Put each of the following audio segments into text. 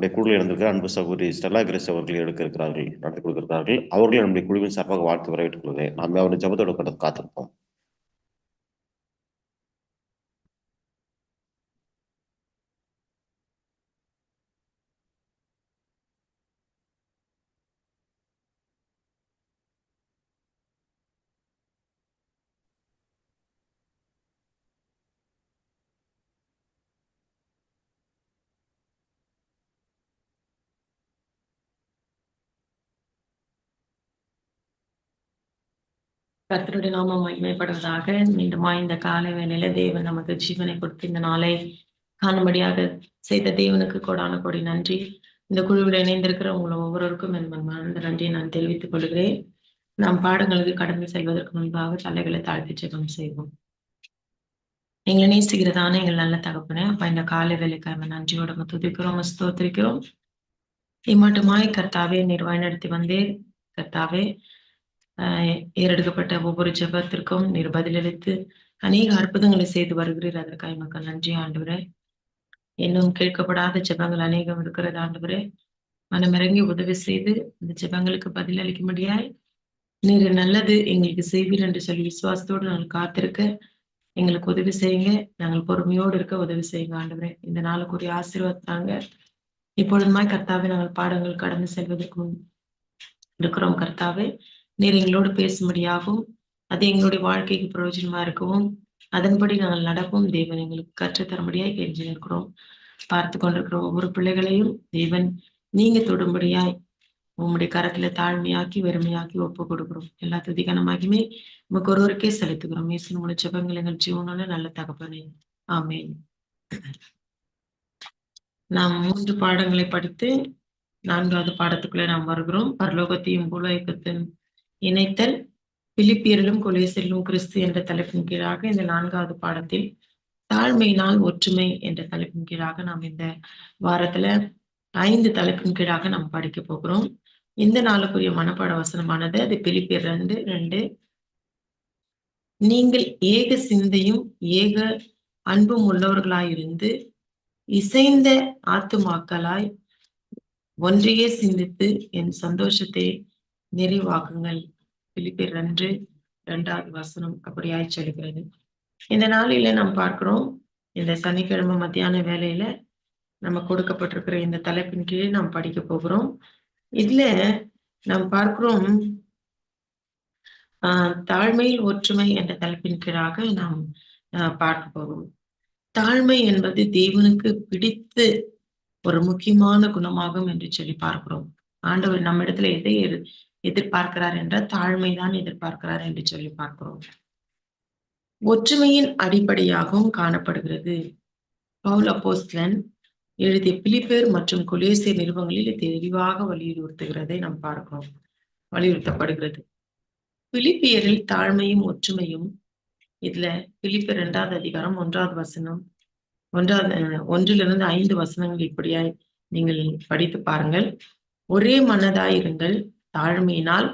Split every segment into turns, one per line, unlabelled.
நம்முடைய குழுவில் இருந்திருக்கிற அன்பு சகோதரி ஸ்டெல்லா கிரேஸ் அவர்கள் எடுக்க இருக்கிறார்கள் நடத்தி கொடுக்கிறார்கள் அவர்களை நம்முடைய குழுவின் சார்பாக வாழ்த்து வரவேற்றுக் கொள்கிறேன். நாம் அவருடைய ஜபத்தோட கொண்டு காத்திருப்போம்.
கர்த்தருடைய நாமம் மகிமைப்படுவதாக மீண்டுமா இந்த காலை வேலையில தேவன் நமக்கு ஜீவனை கொடுத்து இந்த நாளை காணும்படியாக செய்த தேவனுக்கு கோடான கொடி நன்றி. இந்த குழுவில் இணைந்திருக்கிற உங்களை ஒவ்வொருவருக்கும் என் மனமார்ந்த நன்றியை நான் தெரிவித்துக் கொள்கிறேன். நாம் பாடங்களுக்கு கடந்து செல்வதற்கு முன்பாக தலைகளை தாழ்த்தி ஜெபம் செய்வோம். எங்களை நேசிக்கிறதான எங்கள் நல்ல தகப்பனே அப்ப இந்த காலை வேலைக்காக நன்றியோட உம்மை துதிக்கிறோம் ஸ்தோத்திரிக்கிறோம். இம்மட்டுமாய் கர்த்தாவே நிர்வாக நடத்தி வந்தேன் கர்த்தாவே ஏறெடுக்கப்பட்ட ஒவ்வொரு ஜெபத்திற்கும் நீர் பதிலளித்து அநேக அற்புதங்களை செய்து வருகிறீர் அதற்காக மக்கள். நன்றி ஆண்டவரே. இன்னும் கேட்கப்படாத ஜெபங்கள் அநேகம் இருக்கிறது ஆண்டவரே. மனமிறங்கி உதவி செய்து இந்த ஜெபங்களுக்கு பதிலளிக்கும்படியாய் நீர் நல்லது எங்களுக்கு செய்வீர் என்று சொல்லி விசுவாசத்தோடு நாங்கள் காத்திருக்க எங்களுக்கு உதவி செய்யுங்க. நாங்கள் பொறுமையோடு இருக்க உதவி செய்யுங்க ஆண்டவரே. இந்த நாளுக்குரிய ஆசீர்வாதாங்க இப்பொழுதுமாய் கர்த்தாவே நாங்கள் பாடங்கள் கடந்து செல்வதற்கு இருக்கிறோம் கர்த்தாவே. நீர் எங்களோடு பேசும்படியாகவும் அது எங்களுடைய வாழ்க்கைக்கு பிரயோஜனமா இருக்கவும் அதன்படி நாங்கள் நடப்போம். தேவன் எங்களுக்கு கற்றுத்தரும்படியாய் கெஞ்சி நிற்கிறோம் பார்த்து கொண்டிருக்கிற ஒவ்வொரு பிள்ளைகளையும் தேவன் நீங்க தொடும்படியாய் உம்முடைய கரத்துல தாழ்மையாக்கி வெறுமையாக்கி ஒப்பு கொடுக்கிறோம். எல்லா துதிகனமாகியுமே நமக்கு ஒருவருக்கே செலுத்துகிறோம். இயேசு முழு ஜெபங்கள் எங்கள் ஜீவனோட நல்ல தகப்பனே. ஆமென். நாம் மூன்று பாடங்களை படித்து நான்காவது பாடத்துக்குள்ளே நாம் வருகிறோம். பரலோகத்தையும் பூலோகத்தின் இணைத்தல் பிலிப்பியரிலும் கொலேசிலும் கிறிஸ்து என்ற தலைப்பின் கீழாக இந்த நான்காவது பாடத்தில் தாழ்மையினால் ஒற்றுமை என்ற தலைப்பின் கீழாக நாம் இந்த வாரத்துல ஐந்து தலைப்பின் கீழாக நாம் படிக்க போகிறோம். இந்த நாளுக்குரிய மனப்பாட வசனமானது அது பிலிப்பியர் ரெண்டு ரெண்டு. நீங்கள் ஏக சிந்தையும் ஏக அன்பும் உள்ளவர்களாயிருந்து இசைந்த ஆத்துமாக்களாய் ஒன்றையே சிந்தித்து என் சந்தோஷத்தை நிறைவாக்குங்கள். பிலிப்பியர் ரெண்டு இரண்டாவது வசனம் அப்படியாய் சொல்கிறது. இந்த நாளில நாம் பார்க்கிறோம் இந்த சனிக்கிழமை மத்தியான வேலையில நம்ம கொடுக்கப்பட்டிருக்கிற இந்த தலைப்பின் கீழே நாம் படிக்க போகிறோம். இதுல நாம் பார்க்கிறோம் ஆஹ் தாழ்மையில் ஒற்றுமை என்ற தலைப்பின் கீழாக நாம் பார்க்க போகிறோம். தாழ்மை என்பது தேவனுக்கு பிடித்து ஒரு முக்கியமான குணமாகும் என்று சொல்லி பார்க்கிறோம். ஆண்டவர் நம்ம இடத்துல எதை எதிர்பார்க்கிறார் என்றால் தாழ்மைதான் எதிர்பார்க்கிறார் என்று சொல்லி பார்க்கிறோம். ஒற்றுமையின் அடிப்படையாகவும் காணப்படுகிறது. பவுல் அப்போஸ்லன் எழுதிய பிலிப்பேர் மற்றும் கொலேசிய நிறுவனங்களில் தெளிவாக வலியுறுத்துகிறதை நாம் பார்க்கிறோம். வலியுறுத்தப்படுகிறது. பிலிப்பியரில் தாழ்மையும் ஒற்றுமையும் இதுல பிலிப்பியர் இரண்டாவது அதிகாரம் ஒன்றாவது வசனம் ஒன்றாவது அஹ், ஒன்றிலிருந்து ஐந்து வசனங்கள் இப்படியாய் நீங்கள் படித்து பாருங்கள். ஒரே மனதாயிருங்கள் தாழ்மையினால்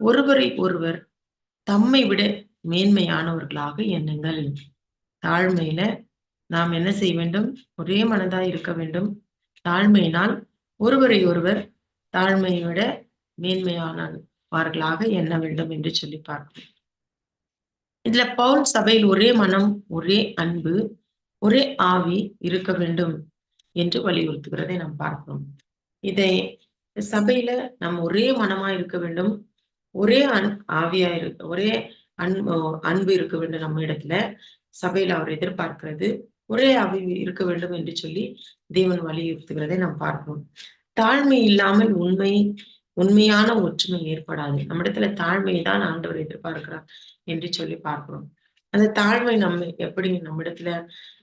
ஒருவரை ஒருவர் தம்மை விட மேன்மையானவர்களாக எண்ணுங்கள். தாழ்மையில நாம் என்ன செய்ய வேண்டும்? ஒரே மனதா இருக்க வேண்டும். தாழ்மையினால் ஒருவரை ஒருவர் தாழ்மையை விட மேன்மையானவர்களாக எண்ண வேண்டும் என்று சொல்லி பார்க்கிறோம் இதுல பவுல் சபையில் ஒரே மனம் ஒரே அன்பு ஒரே ஆவி இருக்க வேண்டும் என்று வலியுறுத்துகிறதை நாம் பார்க்கிறோம். இதை சபையில நம்ம ஒரே மனமா இருக்க வேண்டும். ஒரே அன் ஆவியா இருக்க ஒரே அன்பு அன்பு இருக்க வேண்டும் நம்ம இடத்துல. சபையில அவர் எதிர்பார்க்கிறது. ஒரே ஆவி இருக்க வேண்டும் என்று சொல்லி தேவன் வலியுறுத்துகிறதை நாம் பார்க்கணும் தாழ்மை இல்லாமல் உண்மை உண்மையான ஒற்றுமை ஏற்படாது. நம்ம இடத்துல தாழ்மையை தான் ஆண்டவர் எதிர்பார்க்கிறார் என்று சொல்லி பார்க்கிறோம். அந்த தாழ்மை நம்ம எப்படி நம்ம இடத்துல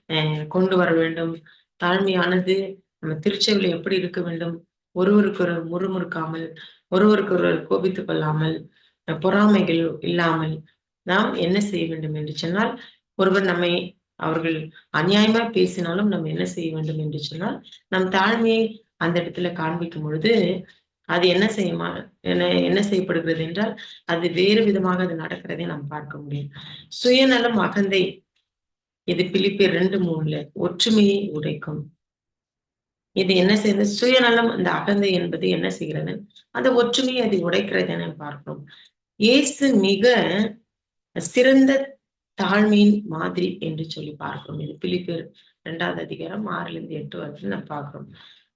அஹ் கொண்டு வர வேண்டும்? தாழ்மையானது நம்ம திருச்செவில எப்படி இருக்க வேண்டும்? ஒருவருக்கொரு முறுமுறுக்காமல் ஒருவருக்கொருவர் கோபித்துக் கொள்ளாமல் பொறாமைகள் இல்லாமல் நாம் என்ன செய்ய வேண்டும் என்று சொன்னால் ஒருவர் நம்மை அவர்கள் அநியாயமா பேசினாலும் நம்ம என்ன செய்ய வேண்டும் என்று சொன்னால் நம் தாழ்மையை அந்த இடத்துல காண்பிக்கும் பொழுது அது என்ன செய்யுமா என்ன என்ன செய்யப்படுகிறது என்றால் அது வேறு விதமாக அது நடக்கிறதை நாம் பார்க்க முடியும். சுயநலம் அகந்தை இது பிலிப்பியர் ரெண்டு மூணுல ஒற்றுமையை உடைக்கும். இது என்ன செய்யுது சுயநலம் இந்த அகந்தை என்பது என்ன செய்கிறது? அந்த ஒற்றுமையை அதை என பார்க்கிறோம். இயேசு மிக சிறந்த தாழ்மையின் மாதிரி என்று சொல்லி பார்க்கிறோம். இது பிலிப்பேர் இரண்டாவது அதிகாரம் ஆறுல இருந்து எட்டு வரைக்கும் நம்ம பார்க்கிறோம்.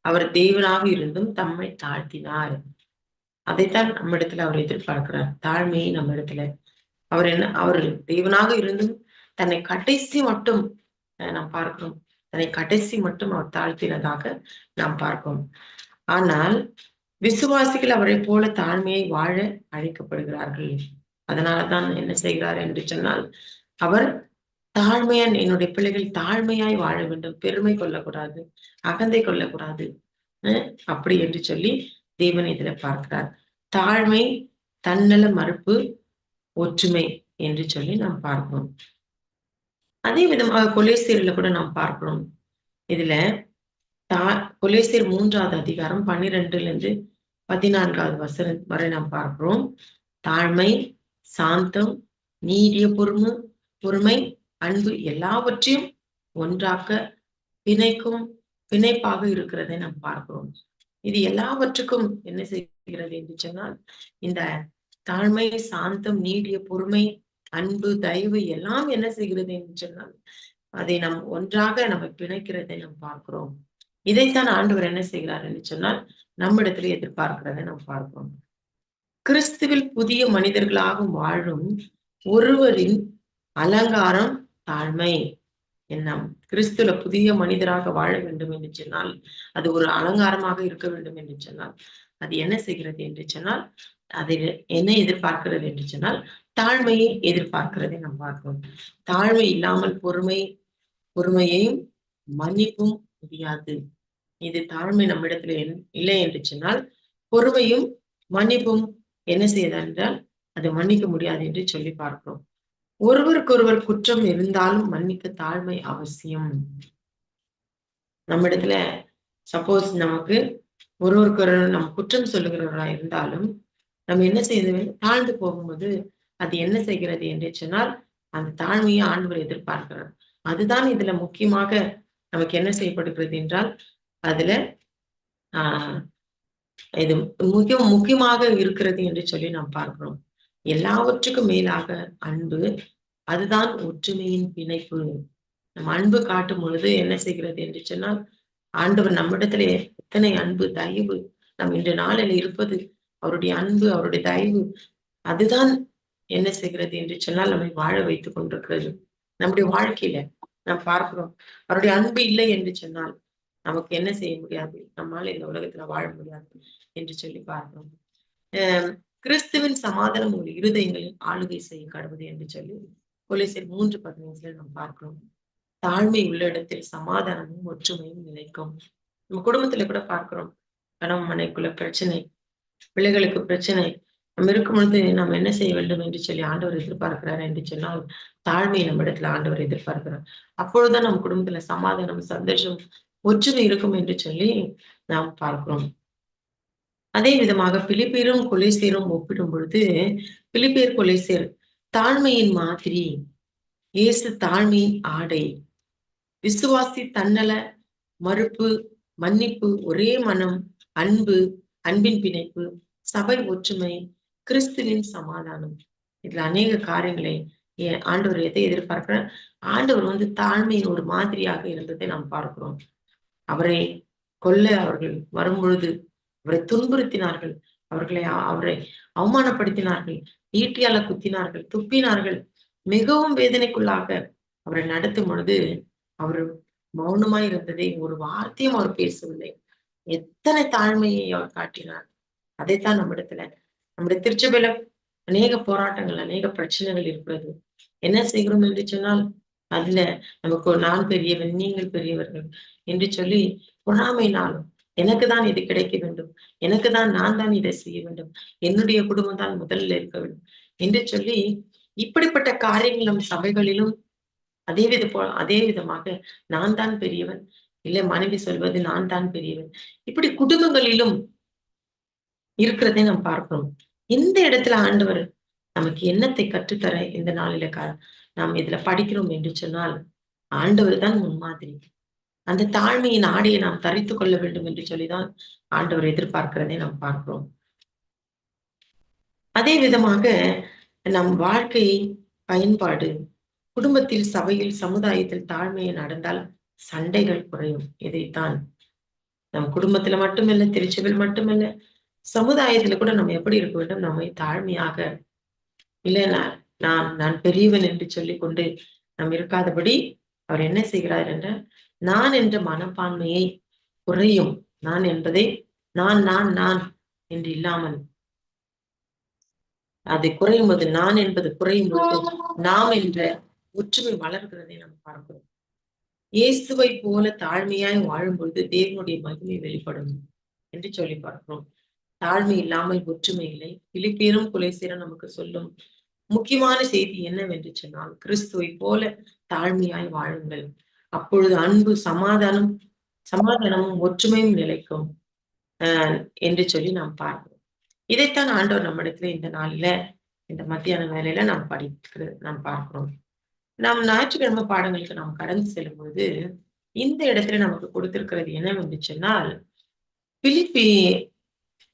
அவர் தெய்வனாக இருந்தும் தம்மை தாழ்த்தினார். அதைத்தான் நம்ம இடத்துல அவர் எதிர்பார்க்கிறார். தாழ்மையை நம்ம இடத்துல. அவர் என்ன? அவர் தெய்வனாக இருந்தும் தன்னை கடைசி மட்டும் அஹ், நாம் பார்க்கிறோம். அதை கடைசி மட்டும் அவர் தாழ்த்தினதாக நாம் பார்ப்போம். ஆனால் விசுவாசிகள் அவரை போல தாழ்மையை வாழ அழைக்கப்படுகிறார்கள். அதனாலதான் என்ன செய்கிறார் என்று சொன்னால் அவர் தாழ்மையான் என்னுடைய பிள்ளைகள் தாழ்மையாய் வாழ வேண்டும். பெருமை கொள்ளக்கூடாது அகந்தை கொள்ளக்கூடாது. அப்படி என்று சொல்லி தேவன் இதுல பார்க்கிறார். தாழ்மை தன்னல மறுப்பு ஒற்றுமை என்று சொல்லி நாம் பார்ப்போம். அதே விதமாக கொலேசியர்ல கூட நாம் பார்க்கிறோம். இதுல தா கொலேசியர் மூன்றாவது அதிகாரம் பன்னிரெண்டுல இருந்து பதினான்காவது வசன வரை நாம் பார்க்கிறோம். தாழ்மை சாந்தம் நீடிய பொறுமை பொறுமை அன்பு எல்லாவற்றையும் ஒன்றாக்க பிணைக்கும் பிணைப்பாக இருக்கிறதை நாம் பார்க்கிறோம். இது எல்லாவற்றுக்கும் என்ன செய்கிறது என்று சொன்னால் இந்த தாழ்மை சாந்தம் நீடிய பொறுமை அன்பு தயவு எல்லாம் என்ன செய்கிறது என்று சொன்னால் அதை நம் ஒன்றாக நம்ம பிணைக்கிறதை நாம் பார்க்கிறோம். இதைத்தான் ஆண்டவர் என்ன செய்கிறார் என்று சொன்னால் நம்மிடத்துல எதிர்பார்க்கிறதை நாம் பார்க்கிறோம். கிறிஸ்துவில் புதிய மனிதர்களாக வாழும் ஒருவரின் அலங்காரம் தாழ்மை. என்ன கிறிஸ்துல புதிய மனிதராக வாழ வேண்டும் என்று சொன்னால் அது ஒரு அலங்காரமாக இருக்க வேண்டும் என்று சொன்னால் அது என்ன செய்கிறது என்று சொன்னால் அது என்ன எதிர்பார்க்கிறது என்று சொன்னால் தாழ்மையை எதிர்பார்க்கிறதை நாம் பார்க்கிறோம். தாழ்மை இல்லாமல் பொறுமை பொறுமையையும் மன்னிப்பும் முடியாது. இது தாழ்மை நம்மிடத்துல என்- இல்லை என்று சொன்னால் பொறுமையும் மன்னிப்பும் என்ன செய்தால் என்றால் அதை மன்னிக்க முடியாது என்று சொல்லி பார்க்கிறோம். ஒருவருக்கொருவர் குற்றம் இருந்தாலும் மன்னிக்க தாழ்மை அவசியம். நம்மிடத்துல சப்போஸ் நமக்கு ஒருவருக்கொருவர் நம்ம குற்றம் சொல்லுகிறவரா இருந்தாலும் நம்ம என்ன செய்ய வேண்டும் தாழ்ந்து போகும்போது அது என்ன செய்கிறது என்று சொன்னால் அந்த தாழ்மையை ஆண்டவர் எதிர்பார்க்கிறார். அதுதான் இதுல முக்கியமாக நமக்கு என்ன செய்யப்படுகிறது என்றால் அதுல ஆஹ் இது மிக முக்கியமாக இருக்கிறது என்று சொல்லி நாம் பார்க்கிறோம். எல்லாவற்றுக்கும் மேலாக அன்பு அதுதான் ஒற்றுமையின் பிணைப்பு. நம்ம அன்பு காட்டும் பொழுது என்ன செய்கிறது என்று சொன்னால் ஆண்டவர் நம்மிடத்துல எத்தனை அன்பு தயவு நம் இன்று நாளில் இருப்பது அவருடைய அன்பு அவருடைய தயவு அதுதான் என்ன செய்கிறது என்று சொன்னால் நம்மை வாழ வைத்துக் கொண்டிருக்கிறது. நம்முடைய வாழ்க்கையில நாம் பார்க்கிறோம் அவருடைய அன்பு இல்லை என்று சொன்னால் நமக்கு என்ன செய்ய முடியாது? நம்மால் இந்த உலகத்துல வாழ முடியாது என்று சொல்லி பார்க்கிறோம். ஆஹ் கிறிஸ்துவின் சமாதானம் ஒரு இருதயங்களில் ஆளுகை செய்ய கடவுது என்று சொல்லி கொலைசர் மூன்று பதினைஞ்சுல நாம் பார்க்கிறோம். தாழ்மை உள்ள இடத்தில் சமாதானமும் ஒற்றுமையும் நிலைக்கும். நம்ம குடும்பத்துல கூட பார்க்கிறோம் கணவன் மனைக்குள்ள பிரச்சனை பிள்ளைகளுக்கு பிரச்சனை. நம்ம இருக்கும் பொழுது நாம் என்ன செய்ய வேண்டும் என்று சொல்லி ஆண்டவர் எதிர்பார்க்கிறார் என்று சொன்னால் தாழ்மை நம்ம இடத்துல ஆண்டவர் எதிர்பார்க்கிறார். அப்பொழுதுதான் நம்ம குடும்பத்துல சமாதானம் சந்தோஷம் ஒற்றுமை இருக்கும் என்று சொல்லி நாம் பார்க்கிறோம். அதே விதமாக பிலிப்பீரும் கொலைசேரும் ஒப்பிடும் பொழுது பிலிப்பேர் கொலைசேர் தாழ்மையின் மாதிரி இயேசு தாழ்மையின் ஆடை விசுவாசி தன்னல மறுப்பு மன்னிப்பு ஒரே மனம் அன்பு அன்பின் பிணைப்பு சபை ஒற்றுமை கிறிஸ்துவின் சமாதானம் இதுல அநேக காரியங்களை ஆண்டவர் எதை எதிர்பார்க்கிற ஆண்டவர் வந்து தாழ்மையின் ஒரு மாதிரியாக இருந்ததை நாம் பார்க்கிறோம். அவரை கொல்ல அவர்கள் வரும்பொழுது அவரை துன்புறுத்தினார்கள் அவர்களை அவரை அவமானப்படுத்தினார்கள் ஈட்டியால குத்தினார்கள் துப்பினார்கள் மிகவும் வேதனைக்குள்ளாக அவரை நடத்தும் பொழுது அவர் மௌனமாய் இருந்ததை ஒரு வார்த்தையும் அவர் பேசவில்லை. எத்தனை தாழ்மையை அவர் காட்டினார். அதைத்தான் நம்மிடத்துல நம்முடைய திருச்சபையில அநேக போராட்டங்கள் அநேக பிரச்சனைகள் இருக்கிறது என்ன செய்கிறோம் என்று சொன்னால் அதுல நமக்கு நான் பெரியவன் நீங்கள் பெரியவர்கள் என்று சொல்லி பொறாமைனாலும் எனக்கு தான் இது கிடைக்க வேண்டும் எனக்கு தான் நான் தான் இதை செய்ய வேண்டும் என்னுடைய குடும்பம் தான் முதல்ல இருக்க வேண்டும் என்று சொல்லி இப்படிப்பட்ட காரியங்கள் நம் சபைகளிலும் அதே வித போ அதே விதமாக நான் தான் பெரியவன் இல்லை மனைவி சொல்வது நான் தான் பெரியவன். இப்படி குடும்பங்களிலும் இருக்கிறதை நாம் பார்க்கிறோம். இந்த இடத்துல ஆண்டவர் நமக்கு என்னத்தை கற்றுத்தர இந்த நாளில நாம் இதுல படிக்கிறோம் என்று சொன்னால் ஆண்டவர் தான் முன்மாதிரி அந்த தாழ்மையின் ஆடையை நாம் தரித்துக் கொள்ள வேண்டும் என்று சொல்லிதான் ஆண்டவர் எதிர்பார்க்கிறதை நாம் பார்க்கிறோம். அதே விதமாக நம் வாழ்க்கை பயன்பாடு குடும்பத்தில் சபையில் சமுதாயத்தில் தாழ்மையை நடந்தால் சண்டைகள் குறையும். இதைத்தான் நம் குடும்பத்துல மட்டுமல்ல திருச்சபையில் மட்டுமல்ல சமுதாயத்துல கூட நம்ம எப்படி இருக்க வேண்டும்? நம்மை தாழ்மையாக இல்லை நான் நான் நான் பெரியவன் என்று சொல்லிக் கொண்டு நாம் இருக்காதபடி அவர் என்ன செய்கிறார் என்ற நான் என்ற மனப்பான்மையை குறையும். நான் என்பதை நான் நான் நான் என்று இல்லாமல் அது குறையும் போது நான் என்பது குறையும் போது நாம் என்ற ஒற்றுமை வளர்கிறதை நாம் பார்க்கிறோம். இயேசுவை போல தாழ்மையாய் வாழும் பொழுது தேவனுடைய மகிமை வெளிப்படும் என்று சொல்லி பார்க்கிறோம். தாழ்மை இல்லாமல் ஒற்றுமை இல்லை. பிலிப்பேரும் குலைசீரும் நமக்கு சொல்லும் முக்கியமான செய்தி என்னவென்று சொன்னால் கிறிஸ்துவை போல தாழ்மையாய் வாழுங்கள். அப்பொழுது அன்பு சமாதானம் சமாதானமும் ஒற்றுமையும் நிலைக்கும் ஆஹ் என்று சொல்லி நாம் பார்க்கிறோம். இதைத்தான் ஆண்டவர் நம்மிடத்துல இந்த நாளில இந்த மத்தியான வேலையில நாம் படிக்கிறது நாம் பார்க்கிறோம். நாம் ஞாயிற்றுக்கிழமை பாடங்களுக்கு நாம் கடந்து செல்லும் பொழுது இந்த இடத்துல நமக்கு கொடுத்திருக்கிறது என்னவென்று சொன்னால் பிலிப்பி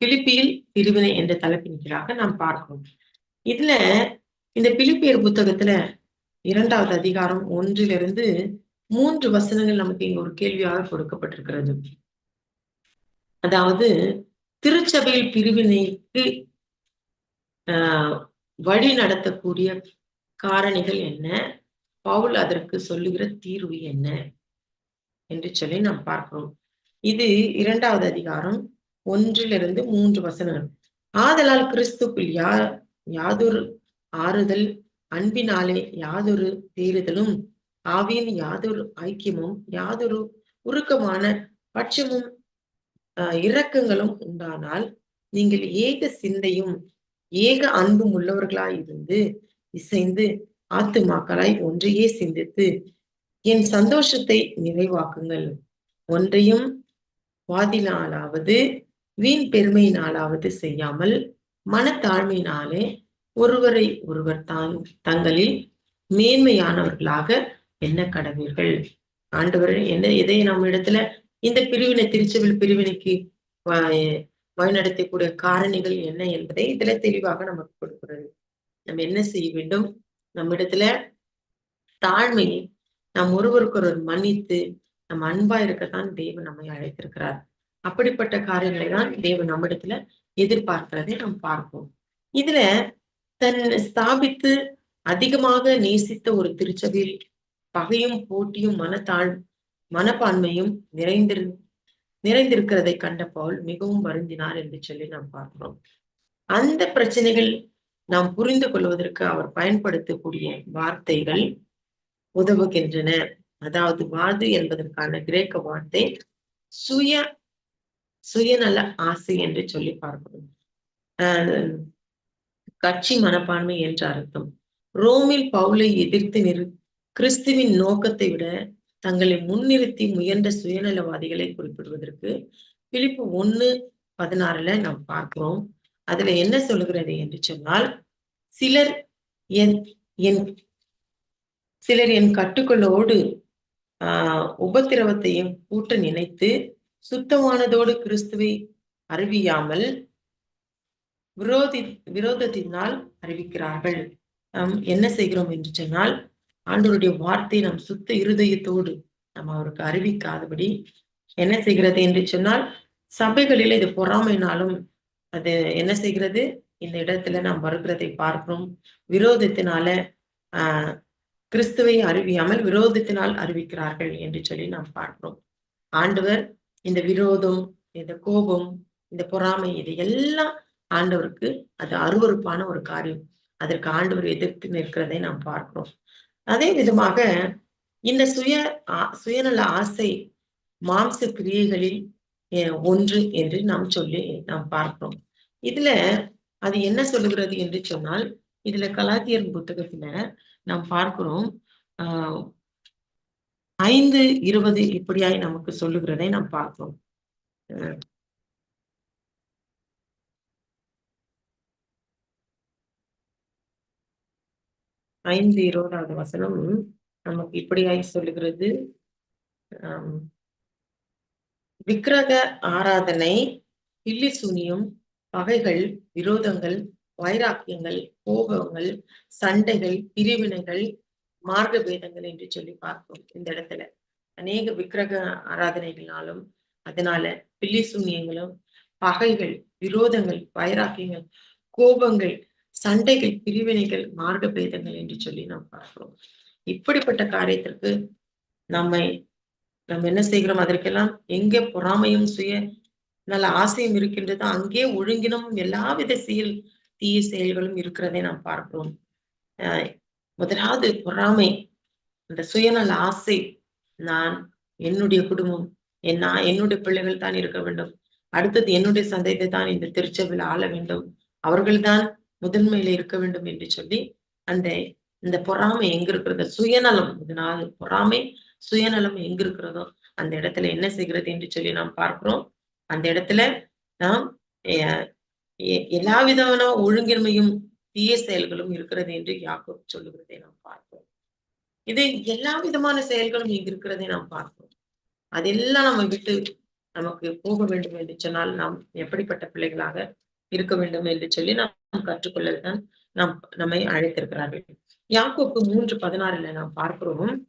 பிலிப்பியில் பிரிவினை என்ற தலைப்பின் கீழாக நாம் பார்க்கிறோம் இதுல இந்த பிலிப்பியர் புத்தகத்துல இரண்டாவது அதிகாரம் ஒன்றிலிருந்து மூன்று வசனங்கள் நமக்கு இங்க ஒரு கேள்வியாக கொடுக்கப்பட்டிருக்கிறது. அதாவது திருச்சபையில் பிரிவினைக்கு ஆஹ் வழி நடத்தக்கூடிய காரணிகள் என்ன? பவுல் அதற்கு சொல்லுகிற தீர்வு என்ன? என்று சொல்லி நாம் பார்க்கிறோம். இது இரண்டாவது அதிகாரம் ஒன்றிலிருந்து மூன்று வசனங்கள். ஆதலால் கிறிஸ்துக்குள் யா யாதொரு ஆறுதல் அன்பினாலே யாதொரு தேறுதலும் ஆவியின் யாதொரு ஐக்கியமும் யாதொரு உருக்கமான பட்சமும் இரக்கங்களும் உண்டானால் நீங்கள் ஏக சிந்தையும் ஏக அன்பும் உள்ளவர்களாய் இருந்து இசைந்து ஆத்துமாக்களாய் ஒன்றையே சிந்தித்து என் சந்தோஷத்தை நிறைவாக்குங்கள். ஒன்றையும் வாதினாலாவது வீண் பெருமையினாலாவது செய்யாமல் மனத்தாழ்மையினாலே ஒருவரை ஒருவர் தான் தங்களில் மேன்மையானவர்களாக என்ன கடவீர்கள். ஆண்டவர் என்ன எதை நம்ம இடத்துல இந்த பிரிவினை திருச்செவில் பிரிவினைக்கு வழிநடத்தக்கூடிய காரணிகள் என்ன என்பதை இதுல தெளிவாக நமக்கு கொடுக்கிறது. நம்ம என்ன செய்ய வேண்டும்? நம்ம இடத்துல தாழ்மையை நாம் ஒருவருக்கொருவர் மன்னித்து நம்ம அன்பா இருக்கத்தான் தேவன் நம்மை அழைத்திருக்கிறார். அப்படிப்பட்ட காரியங்களை தான் தேவன் நம்மிடத்துல எதிர்பார்க்கிறதை நாம் பார்ப்போம். இதுல தன் ஸ்தாபித்து அதிகமாக நேசித்த ஒரு திருச்சபையில் பகையும் போட்டியும் மனத்தாழ் மனப்பான்மையும் நிறைந்திரு நிறைந்திருக்கிறதை கண்ட பவுல் மிகவும் வருந்தினார் என்று சொல்லி நாம் பார்க்கிறோம். அந்த பிரச்சனைகள் நாம் புரிந்து கொள்வதற்கு அவர் பயன்படுத்தக்கூடிய வார்த்தைகள் உதவுகின்றன. அதாவது வாது என்பதற்கான கிரேக்க வார்த்தை சுய சுயநல ஆசை என்று சொல்லி பார்க்கிறோம் ஆஹ் கட்சி மனப்பான்மை என்ற அர்த்தம். ரோமில் பவுலை எதிர்த்து நிறு கிறிஸ்துவின் நோக்கத்தை விட தங்களை முன்னிறுத்தி முயன்ற சுயநலவாதிகளை குறிப்பிடுவதற்கு பிலிப்பு ஒண்ணு பதினாறுல நாம் பார்க்கிறோம். அதுல என்ன சொல்லுகிறது என்று சொன்னால் சிலர் என் என் சிலர் என் கட்டுக்களோடு ஆஹ் உபத்திரவத்தையும் கூட்ட நினைத்து சுத்தமானதோடு கிறிஸ்துவை அறிவியாமல் விரோதி விரோதத்தினால் அறிவிக்கிறார்கள். நாம் என்ன செய்கிறோம் என்று சொன்னால் ஆண்டவருடைய வார்த்தை நாம் சுத்த இருதயத்தோடு நம்ம அவருக்கு அறிவிக்காதபடி என்ன செய்கிறது என்று சொன்னால் சபைகளில் இது பொறாமைனாலும் அது என்ன செய்கிறது? இந்த இடத்துல நாம் வருகிறதை பார்க்கிறோம். விரோதத்தினால ஆஹ் கிறிஸ்துவை அறிவியாமல் விரோதத்தினால் அறிவிக்கிறார்கள் என்று சொல்லி நாம் பார்க்கிறோம். ஆண்டவர் இந்த விரோதம் இந்த கோபம் இந்த பொறாமை இது எல்லாம் ஆண்டவருக்கு அது அருவறுப்பான ஒரு காரியம். அதற்கு ஆண்டவர் எதிர்த்து நிற்கிறதை நாம் பார்க்கிறோம். அதே விதமாக இந்த சுய சுயநல ஆசை மாம்ச கிரியைகளில் ஒன்று என்று நாம் சொல்லி நாம் பார்க்கிறோம். இதுல அது என்ன சொல்லுகிறது என்று சொன்னால் இதுல கலாத்தியர் புத்தகத்துல நாம் பார்க்கிறோம் ஆஹ் ஐந்து இருபது இப்படியாய் நமக்கு சொல்லுகிறதை நாம் பார்க்கிறோம். ஐந்து இருபதாவது வசனம் நமக்கு இப்படியாய் சொல்லுகிறது. விக்கிரக ஆராதனை பில்லி சூனியம் பகைகள் விரோதங்கள் வைராக்கியங்கள் கோபங்கள் சண்டைகள் பிரிவினைகள் மார்க்க பேதங்கள் என்று சொல்லி பார்ப்போம் இந்த இடத்துல. அநேக விக்கிரக ஆராதனைகளாலும் அதனால பில்லி சூன்யங்களும் பகைகள் விரோதங்கள் வைராக்கியங்கள் கோபங்கள் சண்டைகள் பிரிவினைகள் மார்க்க பேதங்கள் என்று சொல்லி நாம் பார்க்கிறோம் இப்படிப்பட்ட காரியத்திற்கு நம்மை நம்ம என்ன செய்கிறோம்? அதற்கெல்லாம் எங்கே பொறாமையும் சுய நல்ல ஆசையும் இருக்கின்றது. அங்கே ஒழுங்கினமும் எல்லாவித செயல் தீய செயல்களும் இருக்கிறதை நாம் பார்க்கிறோம். முதலாவது பொறாமை அந்த சுயநல ஆசை. நான் என்னுடைய குடும்பம் என்ன நான் என்னுடைய பிள்ளைகள் தான் இருக்க வேண்டும். அடுத்தது என்னுடைய சந்தேகத்தை தான் இந்த திருச்சபையில் ஆள வேண்டும். அவர்கள்தான் முதன்மையில இருக்க வேண்டும் என்று சொல்லி அந்த இந்த பொறாமை எங்க இருக்கிறது? சுயநலம் இதனால் பொறாமை சுயநலம் எங்க இருக்கிறதோ அந்த இடத்துல என்ன செய்கிறது என்று சொல்லி நாம் பார்க்கிறோம். அந்த இடத்துல நாம் எ- எல்லா விதமான ஒழுங்கின்மையும் தீய செயல்களும் இருக்கிறது என்று யாக்கோ சொல்லுகிறதை நாம் பார்ப்போம். இது எல்லா விதமான செயல்களும் இங்க இருக்கிறதை நாம் பார்ப்போம். அதெல்லாம் நம்ம விட்டு நமக்கு போக வேண்டும் என்று சொன்னால் நாம் எப்படிப்பட்ட பிள்ளைகளாக இருக்க வேண்டும் என்று சொல்லி நாம் கற்றுக்கொள்ளதான் நாம் நம்மை அழைத்திருக்கிறார்கள். யாக்கோக்கு மூன்று பதினாறுல நாம் பார்க்கிறோம்.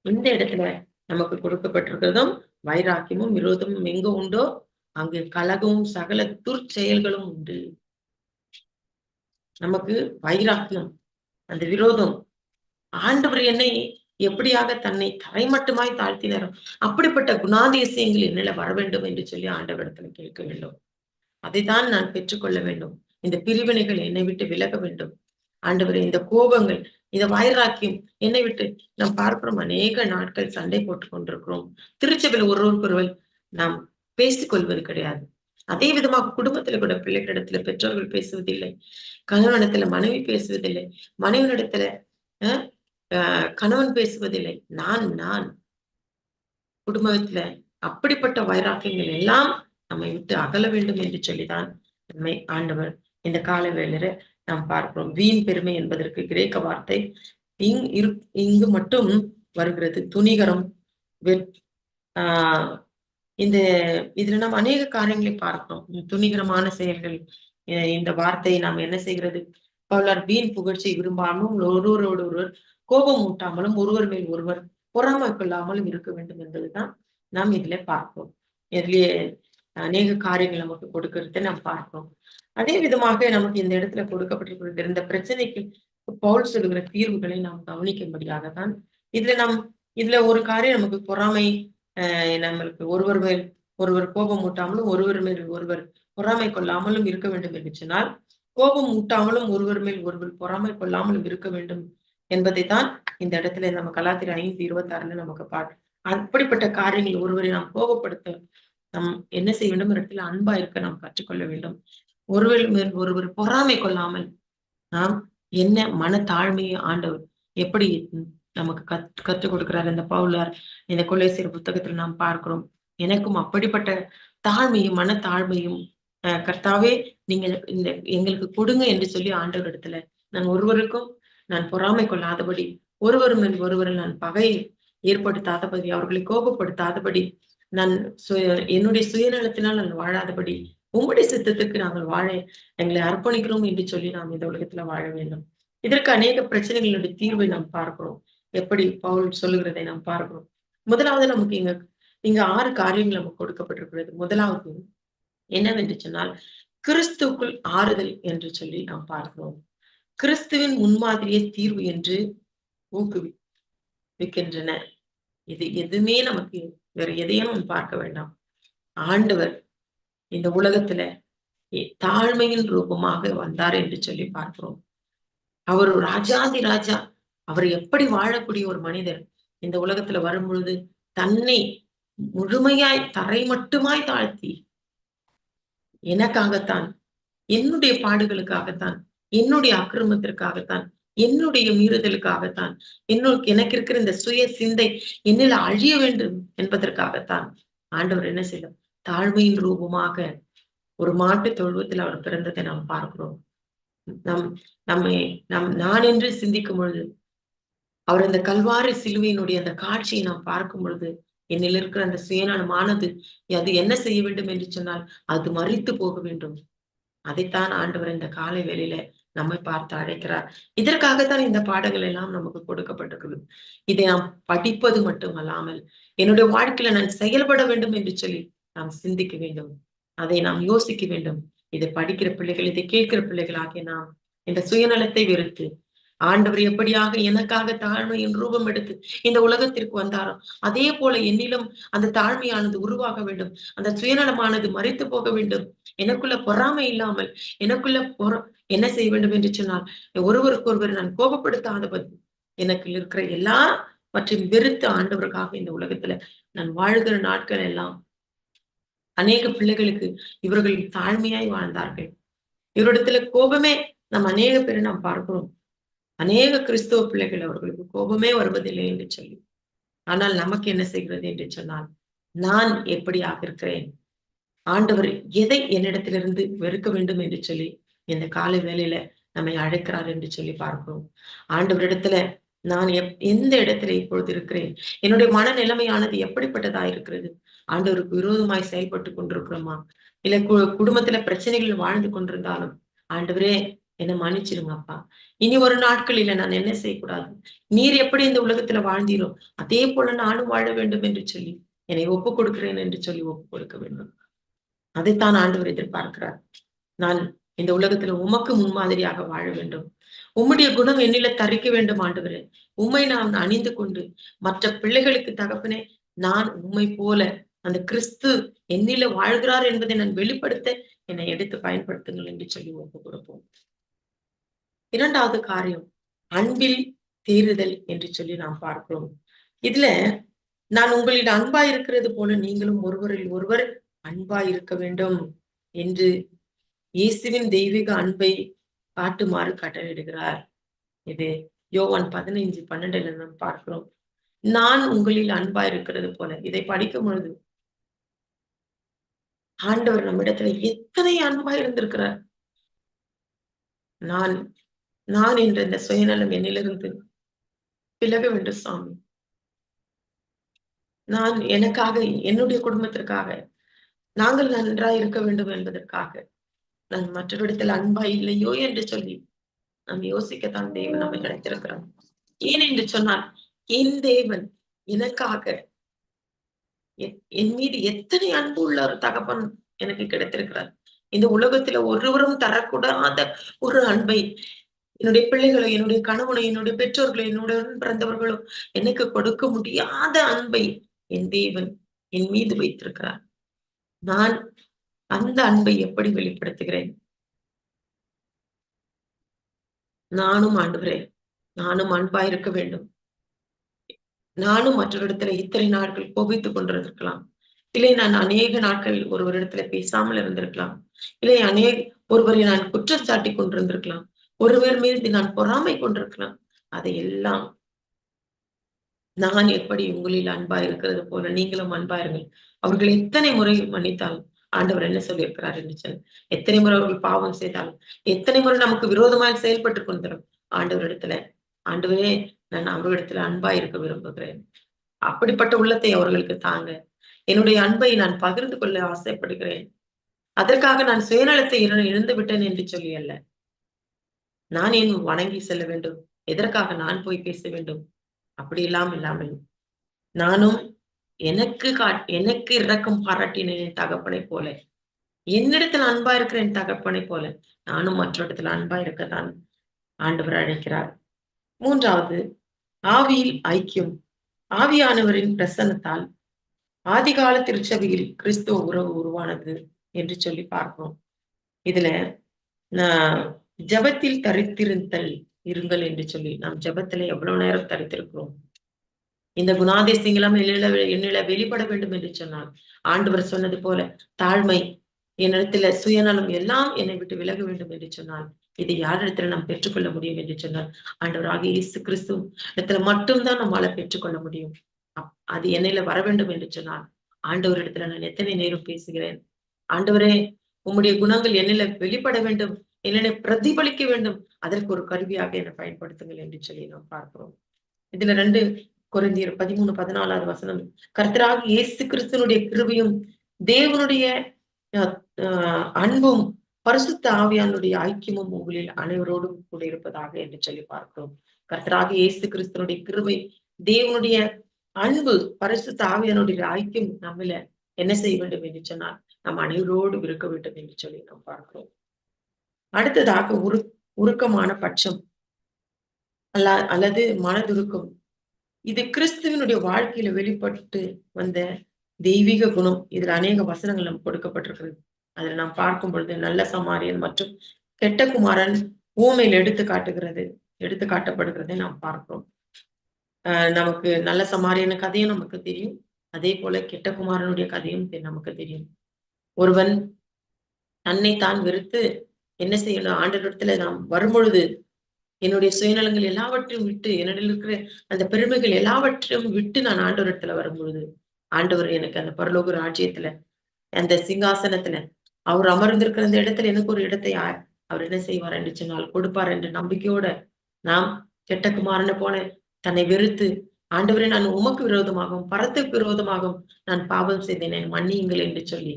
இந்த இடத்துல நமக்கு கொடுக்கப்பட்டிருக்கிறதும் வைராக்கியமும் விரோதமும் எங்க உண்டோ அங்கு கலகமும் சகல துர்ச்செயல்களும் உண்டு. நமக்கு வைராக்கியம் அந்த விரோதம். ஆண்டவர் என்னை எப்படியாக தன்னை தரைமட்டமாய் தாழ்த்தினாரோ அப்படிப்பட்ட குணாதிசயங்கள் என்னில வர வேண்டும் என்று சொல்லி ஆண்டவரிடத்துல கேட்க வேண்டும். அதைத்தான் நான் பெற்றுக்கொள்ள வேண்டும். இந்த பிரிவினைகள் என்னை விட்டு விலக வேண்டும். ஆண்டவரே இந்த கோபங்கள் இந்த வைராக்கியம் என்னை விட்டு நாம் பார்க்கிறோம். அநேக நாட்கள் சண்டை போட்டுக் கொண்டிருக்கிறோம். திருச்சபையில் ஒருவருக்கொருவர் நாம் பேசிக் கொள்வது கிடையாது. அதே விதமாக குடும்பத்துல கூட பிள்ளைகளிடத்துல பெற்றோர்கள் பேசுவதில்லை. கணவனிடத்துல மனைவி பேசுவதில்லை. மனைவனிடத்துல அஹ், ஆஹ், கணவன் பேசுவதில்லை. நான் நான் குடும்பத்துல அப்படிப்பட்ட வைராக்கியங்கள் எல்லாம் நம்மை விட்டு அகல வேண்டும் என்று சொல்லிதான் நம்மை ஆண்டவர் இந்த கால வேளையில நாம் பார்க்கிறோம். வீண் பெருமை என்பதற்கு கிரேக்க வார்த்தை இங் இரு- இங்கு மட்டும் வருகிறது. துணிகரம் ஆஹ் இந்த இதுல நாம் அநேக காரியங்களை பார்க்கிறோம். துணிகரமான செயல்கள் இந்த வார்த்தையை நாம் என்ன செய்கிறது? பலர் வீண் புகழ்ச்சியை விரும்பாமலும் ஒருவரோடு ஒருவர் கோபம் ஊட்டாமலும் ஒருவர் மேல் ஒருவர் பொறாமை கொள்ளாமலும் இருக்க வேண்டும் என்பதுதான் நாம் இதுல பார்ப்போம் இதுலயே அநேக காரியங்கள் நமக்கு கொடுக்கறதை நாம் பார்க்கிறோம். அதே விதமாக நமக்கு இந்த இடத்துல கொடுக்கப்பட்டிருக்கிறது இந்த பிரச்சனைக்கு பவுல் சொல்லுகிற தீர்வுகளை நாம் கவனிக்கும்படியாகத்தான் இதுல நாம் இதுல ஒரு காரியம் நமக்கு பொறாமை நம்மளுக்கு ஒருவர் மேல் ஒருவர் கோபம் ஊட்டாமலும் ஒருவர் மேல் ஒருவர் பொறாமை கொள்ளாமலும் இருக்க வேண்டும் என்று சொன்னால் கோபம் ஊட்டாமலும் ஒருவர் மேல் ஒருவர் பொறாமை கொள்ளாமலும் இருக்க வேண்டும் என்பதை தான் இந்த இடத்துல நம்ம கலாத்திர ஐந்து இருபத்தி ஆறுல நமக்கு பாரு அப்படிப்பட்ட காரியங்கள் ஒருவரை நாம் கோபப்படுத்த நாம் என்ன செய்ய வேண்டும்? ஒரு இடத்துல அன்பா இருக்க நாம் கற்றுக்கொள்ள வேண்டும். ஒருவர் மேல் ஒருவர் பொறாமை கொள்ளாமல் நாம் என்ன மன தாழ்மையை ஆண்டவர் எப்படி நமக்கு கத் கற்றுக் கொடுக்கிறார்? இந்த பவுலார் இந்த கொலேசியர் புத்தகத்துல நாம் பார்க்கிறோம். எனக்கும் அப்படிப்பட்ட தாழ்மையும் மன தாழ்மையும் அஹ் கர்த்தாவே நீங்க இந்த எங்களுக்கு கொடுங்க என்று சொல்லி ஆண்டவர் இடத்துல நான் ஒருவருக்கும் நான் பொறாமை கொள்ளாதபடி ஒருவர் மேல் ஒருவரை நான் பகையை ஏற்படுத்தாதபடி அவர்களை கோபப்படுத்தாதபடி நான் சுய என்னுடைய சுயநலத்தினால் நான் வாழாதபடி உங்களுடைய சித்தத்துக்கு நாங்கள் வாழ எங்களை அர்ப்பணிக்கிறோம் என்று சொல்லி நாம் இந்த உலகத்துல வாழ வேண்டும். இதற்கு அநேக பிரச்சனைகளுடைய தீர்வை நாம் பார்க்கிறோம். எப்படி பவுல் சொல்லுகிறதை நாம் பார்க்கிறோம். முதலாவது நமக்கு இங்க இங்க ஆறு காரியங்கள் நமக்கு கொடுக்கப்பட்டிருக்கிறது. முதலாவது என்னவென்று சொன்னால் கிறிஸ்துக்குள் ஆறுதல் என்று சொல்லி நாம் பார்க்கிறோம். கிறிஸ்துவின் முன்மாதிரியே தீர்வு என்று ஊக்குவிக்கின்றன இது எதுவுமே நமக்கு வேற எதையும் பார்க்க வேண்டாம். ஆண்டவர் இந்த உலகத்துல தாழ்மையின் ரூபமாக வந்தார் என்று சொல்லி பார்க்கிறோம். அவர் ராஜாதி ராஜா. அவர் எப்படி வாழக்கூடிய ஒரு மனிதர்? இந்த உலகத்துல வரும் பொழுது தன்னை முழுமையாய் தரை மட்டுமாய் தாழ்த்தி எனக்காகத்தான் என்னுடைய பாடுகளுக்காகத்தான் என்னுடைய அக்கிரமத்திற்காகத்தான் என்னுடைய மீறுதலுக்காகத்தான். என்னோட எனக்கு இருக்கிற இந்த சுய சிந்தை என்னில் அழிய வேண்டும் என்பதற்காகத்தான். ஆண்டவர் என்ன செய்யும் தாழ்மையின் ரூபமாக ஒரு மாட்டு தொழுவத்தில் அவர் பிறந்ததை நாம் பார்க்கிறோம். நம் நம்மை நம் நான் என்று சிந்திக்கும் பொழுது அவர் அந்த கல்வாரி சிலுவையினுடைய அந்த காட்சியை நாம் பார்க்கும் பொழுது என்னில் இருக்கிற அந்த சுயநலமானது அது என்ன செய்ய வேண்டும் என்று சொன்னால் அது மறித்து போக வேண்டும். அதைத்தான் ஆண்டவர் இந்த காலை வேளையில நம்மை பார்த்து அழைக்கிறார். இதற்காகத்தான் இந்த பாடங்கள் எல்லாம் நமக்கு கொடுக்கப்பட்டிருக்குது. இதை நாம் படிப்பது மட்டுமல்லாமல் என்னுடைய வாழ்க்கையில நான் செயல்பட வேண்டும் என்று சொல்லி நாம் சிந்திக்க வேண்டும். அதை நாம் யோசிக்க வேண்டும். இதை படிக்கிற பிள்ளைகள் இதை கேட்கிற பிள்ளைகளாகிய நாம் இந்த சுயநலத்தை வெறுத்து ஆண்டவர் எப்படியாக எனக்காக தாழ்மையின் ரூபம் எடுத்து இந்த உலகத்திற்கு வந்தாரோ அதே போல என்னிலும் அந்த தாழ்மையானது உருவாக வேண்டும். அந்த சுயநலமானது மறைத்து போக வேண்டும். எனக்குள்ள பொறாமை இல்லாமல் எனக்குள்ள பொற என்ன செய்ய வேண்டும் என்று சொன்னால் ஒருவருக்கொருவர் நான் கோபப்படுத்தாதபடி எனக்கு இருக்கிற எல்லா மற்றும் வெறுத்த ஆண்டவருக்காக இந்த உலகத்துல நான் வாழ்கிற நாட்கள் எல்லாம் அநேக பிள்ளைகளுக்கு இவர்கள் தாழ்மையாய் வாழ்ந்தார்கள். இவரிடத்துல கோபமே நாம் அநேக பேரை நாம் பார்க்கிறோம். அநேக கிறிஸ்தவ பிள்ளைகள் அவர்களுக்கு கோபமே வருவதில்லை என்று சொல்லி. ஆனால் நமக்கு என்ன செய்கிறது என்று சொன்னால் நான் எப்படியாக இருக்கிறேன்? ஆண்டவர் எதை என்னிடத்திலிருந்து வெறுக்க வேண்டும் என்று சொல்லி இந்த காலை வேலையில நம்மை அழைக்கிறார் என்று சொல்லி பார்க்கிறோம். ஆண்டவரிடத்துல நான் எப் எந்த இடத்துல இப்பொழுது இருக்கிறேன்? என்னுடைய மன நிலைமையானது எப்படிப்பட்டதா இருக்கிறது? ஆண்டவருக்கு விரோதமாய் செயல்பட்டு கொண்டிருக்கிறோமா? இல்ல கு குடும்பத்துல பிரச்சனைகள் வாழ்ந்து கொண்டிருந்தாலும் ஆண்டவரே என்னை மன்னிச்சிருங்க அப்பா. இனி ஒரு நாட்களில நான் என்ன செய்யக்கூடாது? நீர் எப்படி இந்த உலகத்துல வாழ்ந்தீரோ அதே போல நானும் வாழ வேண்டும் என்று சொல்லி என்னை ஒப்பு கொடுக்கிறேன் என்று சொல்லி ஒப்பு கொடுக்க வேண்டும். அதைத்தான் ஆண்டவர் எதிர்பார்க்கிறார். நான் இந்த உலகத்துல உமக்கு முன்மாதிரியாக வாழ வேண்டும். உம்முடைய குணம் என்னில தரிக்க வேண்டும் ஆண்டவரே. உம்மை நான் அணிந்து கொண்டு மற்ற பிள்ளைகளுக்கு தகப்பனே நான் உம்மை போல அந்த கிறிஸ்து என்னில வாழ்கிறார் என்பதை நான் வெளிப்படுத்த என்னை எடுத்து பயன்படுத்துங்கள் என்று சொல்லி ஒப்பு கொடுப்போம். இரண்டாவது காரியம் அன்பில் தீருதல் என்று சொல்லி நாம் பார்க்கிறோம். இதுல நான் உங்களில் அன்பா இருக்கிறது போல நீங்களும் ஒருவரில் ஒருவர் அன்பா இருக்க வேண்டும் என்று இயேசுவின் தெய்வீக அன்பை காட்டுமாறு கட்டளையிடுகிறார். இது யோவான் பதினைஞ்சு பன்னெண்டுல நாம் பார்க்கிறோம். நான் உங்களில் அன்பா இருக்கிறது போல. இதை படிக்கும் பொழுது ஆண்டவர் நம்மிடத்துல எத்தனை அன்பா இருந்திருக்கிறார். நான் நான் என்ற இந்த சுயநலம் என்னிலிருந்து விலக வேண்டும் சாமி. நான் எனக்காக என்னுடைய குடும்பத்திற்காக நாங்கள் நன்றாய் இருக்க வேண்டும் என்பதற்காக நான் மற்றவரிடத்தில் அன்பா இல்லையோ என்று சொல்லி நாம் யோசிக்கத்தான் தேவன் நம்மை கிடைத்திருக்கிறார் ஏன் என்று சொன்னால் என் தேவன் எனக்காக என் மீது எத்தனை அன்பு உள்ள ஒரு தகப்பன் எனக்கு கிடைத்திருக்கிறார். இந்த உலகத்துல ஒருவரும் தரக்கூடாத ஒரு அன்பை என்னுடைய பிள்ளைகளோ என்னுடைய கணவனோ என்னுடைய பெற்றோர்களோ என்னுடைய பிறந்தவர்களோ எனக்கு கொடுக்க முடியாத அன்பை என் தேவன் என் மீது வைத்திருக்கிறார். நான் அந்த அன்பை எப்படி வெளிப்படுத்துகிறேன்? நானும் ஆண்டுகிறே நானும் அன்பா இருக்க வேண்டும். நானும் மற்றொரிடத்துல இத்தனை நாட்கள் கோபித்துக் கொண்டிருந்திருக்கலாம். இல்லை நான் அநேக நாட்கள் ஒருவரிடத்துல பேசாமல் இருந்திருக்கலாம். இல்லை அநேக ஒருவரை நான் குற்றம் சாட்டி கொண்டிருந்திருக்கலாம். ஒருவர் மீது நான் பொறாமை கொண்டிருக்கலாம். அதையெல்லாம் நான் எப்படி உங்களில் அன்பா இருக்கிறது போல நீங்களும் அன்பா இருங்கள். அவர்கள் எத்தனை முறை மன்னித்தாலும் ஆண்டவர் என்ன சொல்லியிருக்கிறார் என்று சொல்லி எத்தனை முறை அவர்கள் பாவம் செய்தாலும் எத்தனை முறை நமக்கு விரோதமாக செயல்பட்டு கொண்டிரும் ஆண்டவரிடத்துல ஆண்டவரே நான் அவர்களிடத்துல அன்பா இருக்க விரும்புகிறேன். அப்படிப்பட்ட உள்ளத்தை அவர்களுக்கு தாங்க. என்னுடைய அன்பை நான் பகிர்ந்து கொள்ள ஆசைப்படுகிறேன். அதற்காக நான் சுயநலத்தை இழந்து விட்டேன் என்று சொல்லி அல்ல. நான் ஏன் வணங்கி செல்ல வேண்டும்? எதற்காக நான் போய் பேச வேண்டும்? அப்படி எல்லாம் இல்லாமல் நானும் எனக்கு எனக்கு இறக்கம் பாராட்டின என் தகப்பனை போல. என்னிடத்துல அன்பா இருக்கிற என் தகப்பனை போல. நானும் மற்ற இடத்துல அன்பா இருக்கத்தான் ஆண்டவர் அழைக்கிறார். மூன்றாவது ஆவியில் ஐக்கியம். ஆவியானவரின் பிரசன்னத்தால் ஆதிகால திருச்சபையில் கிறிஸ்துவ உறவு உருவானது என்று சொல்லி பார்க்கிறோம். இதுல ஜபத்தில் தரித்திருந்தல் இருங்கள் என்று சொல்லி நாம் ஜபத்துல எவ்வளவு நேரம் தரித்திருக்கிறோம்? இந்த குணாதிசயங்களும் என்னில என்னில வெளிப்பட வேண்டும் என்று சொன்னான். ஆண்டவர் சொன்னது போல தாழ்மை என்னிடத்துல சுயநலம் எல்லாம் என்னை விட்டு விலக வேண்டும் என்று சொன்னால் இதை யாரிடத்துல நாம் பெற்றுக்கொள்ள முடியும் என்று சொன்னால் ஆண்டவராக இயேசு கிறிஸ்து இடத்துல மட்டும்தான் நம்மளால பெற்றுக்கொள்ள முடியும். அது என்னையில வர வேண்டும் என்று சொன்னால் ஆண்டவர் இடத்துல நான் எத்தனை நேரம் பேசுகிறேன்? ஆண்டவரே உம்முடைய குணங்கள் என்னில வெளிப்பட வேண்டும். என்னென்ன பிரதிபலிக்க வேண்டும். அதற்கு ஒரு கருவியாக என்னை பயன்படுத்துங்கள் என்று சொல்லி நாம் பார்க்கிறோம். இதுல ரெண்டு குறைந்தியர் பதிமூணு பதினாலாவது வசனம். கர்த்தராக இயேசு கிறிஸ்தனுடைய கிருபையும் தேவனுடைய அன்பும் பரிசுத்த ஆவியானுடைய ஐக்கியமும் உங்களில் அனைவரோடும் கூட இருப்பதாக என்று சொல்லி பார்க்கிறோம். கர்த்தராக இயேசு கிறிஸ்தனுடைய கிருபை தேவனுடைய அன்பு பரிசுத்த ஆவியானுடைய ஐக்கியம் நம்மள என்ன செய்ய வேண்டும் என்று சொன்னால் நம் அனைவரோடு இருக்க வேண்டும் என்று சொல்லி நாம் பார்க்கிறோம். அடுத்ததாக உரு உருக்கமான பட்சம் அல்ல அல்லது மனதுருக்கம். இது கிறிஸ்துவனுடைய வாழ்க்கையில வெளிப்பட்டு வந்த தெய்வீக குணம் இதுல அநேக வசனங்கள் நமக்கு கொடுக்கப்பட்டிருக்கிறது. அதுல நாம் பார்க்கும் பொழுது நல்ல சமாரியன் மற்றும் கெட்ட குமாரன் ஊமையில் எடுத்து காட்டுகிறது எடுத்து காட்டப்படுகிறதை நாம் பார்க்கிறோம். ஆஹ் நமக்கு நல்ல சமாரியன கதையும் நமக்கு தெரியும். அதே போல கெட்ட குமாரனுடைய கதையும் நமக்கு தெரியும். ஒருவன் தன்னை தான் வெறுத்து என்ன செய்யணும்? ஆண்டவரிடத்துல நாம் வரும்பொழுது என்னுடைய சுயநலங்கள் எல்லாவற்றையும் விட்டு என்னிடம் இருக்கிற அந்த பெருமைகள் எல்லாவற்றையும் விட்டு நான் ஆண்டவரிடத்துல வரும்பொழுது ஆண்டவர் எனக்கு அந்த பரலோக ராஜ்யத்துல அந்த சிங்காசனத்துல அவர் அமர்ந்திருக்கிற அந்த இடத்துல எனக்கு ஒரு இடத்தை அவர் என்ன செய்வார் என்று சொன்னால் கொடுப்பார் என்ற நம்பிக்கையோட நாம் கெட்ட குமாரனை போன தன்னை வெறுத்து ஆண்டவரே நான் உமக்கு விரோதமாகவும் பரத்துக்கு விரோதமாகவும் நான் பாவம் செய்தேன் மன்னியுங்கள் என்று சொல்லி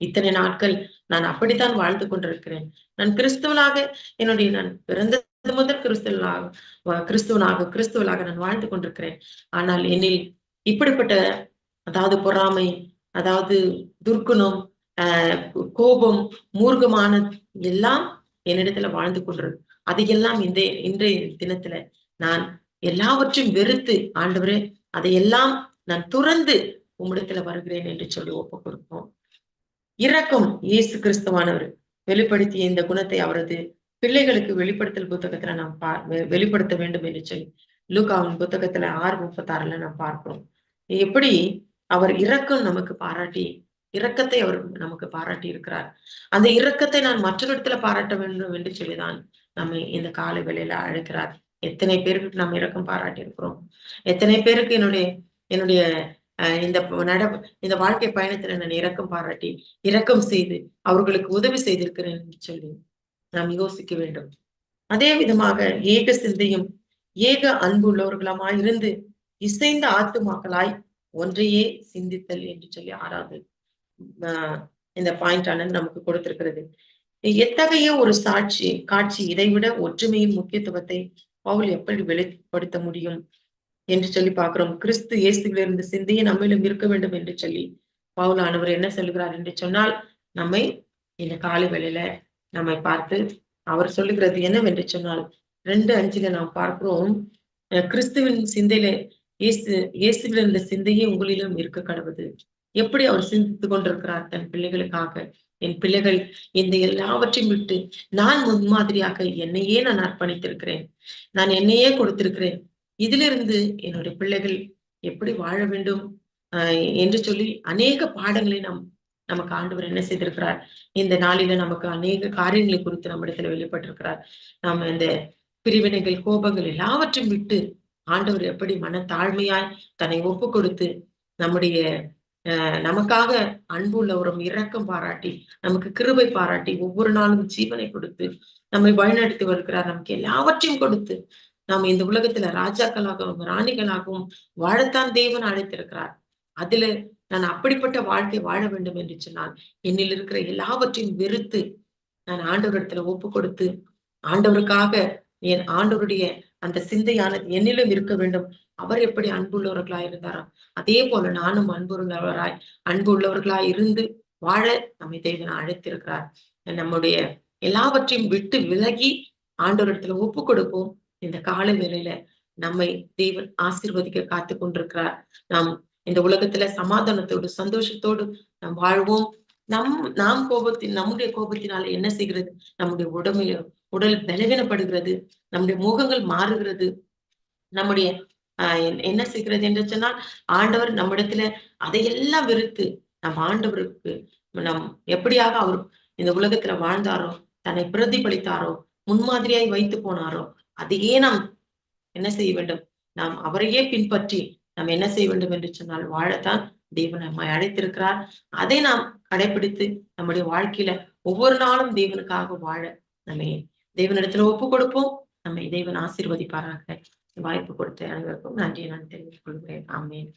இத்தனை நாட்கள் நான் அப்படித்தான் வாழ்ந்து கொண்டிருக்கிறேன். நான் கிறிஸ்துவனாக என்னுடைய நான் பிறந்த முதல் கிறிஸ்துவனாக கிறிஸ்துவனாக கிறிஸ்துவனாக நான் வாழ்ந்து கொண்டிருக்கிறேன். ஆனால் என்னில் இப்படிப்பட்ட அதாவது பொறாமை அதாவது துர்க்குணம் கோபம் மூர்க்கமான எல்லாம் என்னிடத்துல வாழ்ந்து கொண்டிருக்கு அதையெல்லாம் இந்த இன்றைய தினத்துல நான் எல்லாவற்றையும் வெறுத்து ஆண்டவரே அதையெல்லாம் நான் துறந்து உம்மிடத்துல வருகிறேன் என்று சொல்லி ஒப்பு கொடுப்போம் இரக்கம் இயேசு கிறிஸ்துவானவர் வெளிப்படுத்திய இந்த குணத்தை அவரது பிள்ளைகளுக்கு வெளிப்படுத்தல் புத்தகத்துல நாம் பா வெ- வெளிப்படுத்த வேண்டும் என்று சொல்லி லூகாவின் புத்தகத்துல ஆறு முப்பத்தாறுல நாம் பார்க்கிறோம். எப்படி அவர் இரக்கம் நமக்கு பாராட்டி இரக்கத்தை அவர் நமக்கு பாராட்டி இருக்கிறார். அந்த இரக்கத்தை நான் மற்றொரு பாராட்ட வேண்டும் என்று சொல்லிதான் நம்மை இந்த காலை வேளையில அழைக்கிறார். எத்தனை பேருக்கு நாம் இரக்கம் பாராட்டி இருக்கிறோம்? எத்தனை பேருக்கு என்னுடைய என்னுடைய அஹ், இந்த நட இந்த வாழ்க்கை பயணத்துல நான் இரக்கம் பாராட்டி இரக்கம் செய்து அவர்களுக்கு உதவி செய்திருக்கிறேன் என்று சொல்லி நாம் யோசிக்க வேண்டும் அதே விதமாக ஏக சிந்தையும் ஏக அன்பு இருந்து இசைந்த ஆத்துமாக்களாய் ஒன்றையே சிந்தித்தல் என்று சொல்லி ஆறாவது இந்த பாயிண்ட் ஆனது நமக்கு கொடுத்திருக்கிறது. எத்தகைய ஒரு சாட்சி காட்சி இதைவிட ஒற்றுமையின் முக்கியத்துவத்தை பவுல் எப்படி வெளிப்படுத்த முடியும் என்று சொல்லி பார்க்கிறோம். கிறிஸ்து இயேசுகளிலிருந்து சிந்தையை நம்மிலும் இருக்க வேண்டும் என்று சொல்லி பவுல் ஆனவர் என்ன சொல்கிறார் என்று சொன்னால் நம்மை இந்த காலை வேளையில நம்மை பார்த்து அவர் சொல்லுகிறது என்னவென்று சொன்னால் ரெண்டு அஞ்சுல நாம் பார்க்கிறோம் கிறிஸ்துவின் சிந்தையில இயேசு இயேசுவில் இருந்த சிந்தையே உங்களிலும் இருக்க கடவுது. எப்படி அவர் சிந்தித்து கொண்டிருக்கிறார் தன் பிள்ளைகளுக்காக? என் பிள்ளைகள் இந்த எல்லாவற்றையும் விட்டு நான் முன்மாதிரியாக என்னையே நான் அர்ப்பணித்திருக்கிறேன். நான் என்னையே கொடுத்திருக்கிறேன். இதிலிருந்து என்னுடைய பிள்ளைகள் எப்படி வாழ வேண்டும்? என்று சொல்லி அநேக பாடங்களை நாம் நமக்கு ஆண்டவர் என்ன செய்திருக்கிறார்? இந்த நாளில நமக்கு அநேக காரியங்களை குறித்து நம்ம இடத்துல வெளிப்பட்டிருக்கிறார். நம்ம இந்த பிரிவினைகள் கோபங்கள் எல்லாவற்றையும் விட்டு ஆண்டவர் எப்படி மன தாழ்மையாய் தன்னை ஒப்பு கொடுத்து நம்முடைய அஹ் நமக்காக அன்புள்ளவரும் இரக்கம் பாராட்டி நமக்கு கிருபை பாராட்டி ஒவ்வொரு நாளும் ஜீவனை கொடுத்து நம்மை வழிநடத்தி வருகிறார். நமக்கு எல்லாவற்றையும் கொடுத்து நாம் இந்த உலகத்துல ராஜாக்களாகவும் ராணிகளாகவும் வாழத்தான் தேவன் அழைத்திருக்கிறார். அதுல நான் அப்படிப்பட்ட வாழ்க்கை வாழ வேண்டும் என்று சொன்னால் என்னில் இருக்கிற எல்லாவற்றையும் வெறுத்து நான் ஆண்டவரிடத்துல ஒப்பு கொடுத்து ஆண்டவருக்காக என் ஆண்டவருடைய அந்த சிந்தையானது என்னிலும் இருக்க வேண்டும். அவர் எப்படி அன்புள்ளவர்களாய் இருந்தாரோ அதே போல நானும் அன்புள்ளவராய் அன்பு உள்ளவர்களாய் இருந்து வாழ நம்மை தேவன் அழைத்திருக்கிறார். நம்முடைய எல்லாவற்றையும் விட்டு விலகி ஆண்டவரிடத்துல ஒப்பு கொடுப்போம். இந்த கால வேளையில நம்மை தேவன் ஆசிர்வதிக்க காத்து கொண்டிருக்கிறார். நாம் இந்த உலகத்துல சமாதானத்தோடு சந்தோஷத்தோடு நாம் வாழ்வோம். நம் நாம் கோபத்தின் நம்முடைய கோபத்தினால என்ன செய்கிறது? நம்முடைய உடமைய உடல் பலவீனப்படுகிறது. நம்முடைய முகங்கள் மாறுகிறது. நம்முடைய ஆஹ் என்ன செய்கிறது என்று சொன்னால் ஆண்டவர் நம்மிடத்துல அதையெல்லாம் வெறுத்து நம் ஆண்டவருக்கு நம் எப்படியாக அவர் இந்த உலகத்துல வாழ்ந்தாரோ தன்னை பிரதிபலித்தாரோ முன்மாதிரியாய் வைத்து போனாரோ அதையே நாம் என்ன செய்ய வேண்டும்? நாம் அவரையே பின்பற்றி நாம் என்ன செய்ய வேண்டும் என்று சொன்னால் வாழத்தான் தேவன் நம்மை அழைத்திருக்கிறார். அதை நாம் கடைபிடித்து நம்முடைய வாழ்க்கையில ஒவ்வொரு நாளும் தேவனுக்காக வாழ நம்மை தேவனிடத்துல ஒப்பு கொடுப்போம். நம்மை தேவன் ஆசீர்வதிப்பாராக. வாய்ப்பு கொடுத்த அனைவருக்கும் நன்றி நான் தெரிவித்துக் கொள்கிறேன். ஆமேன்.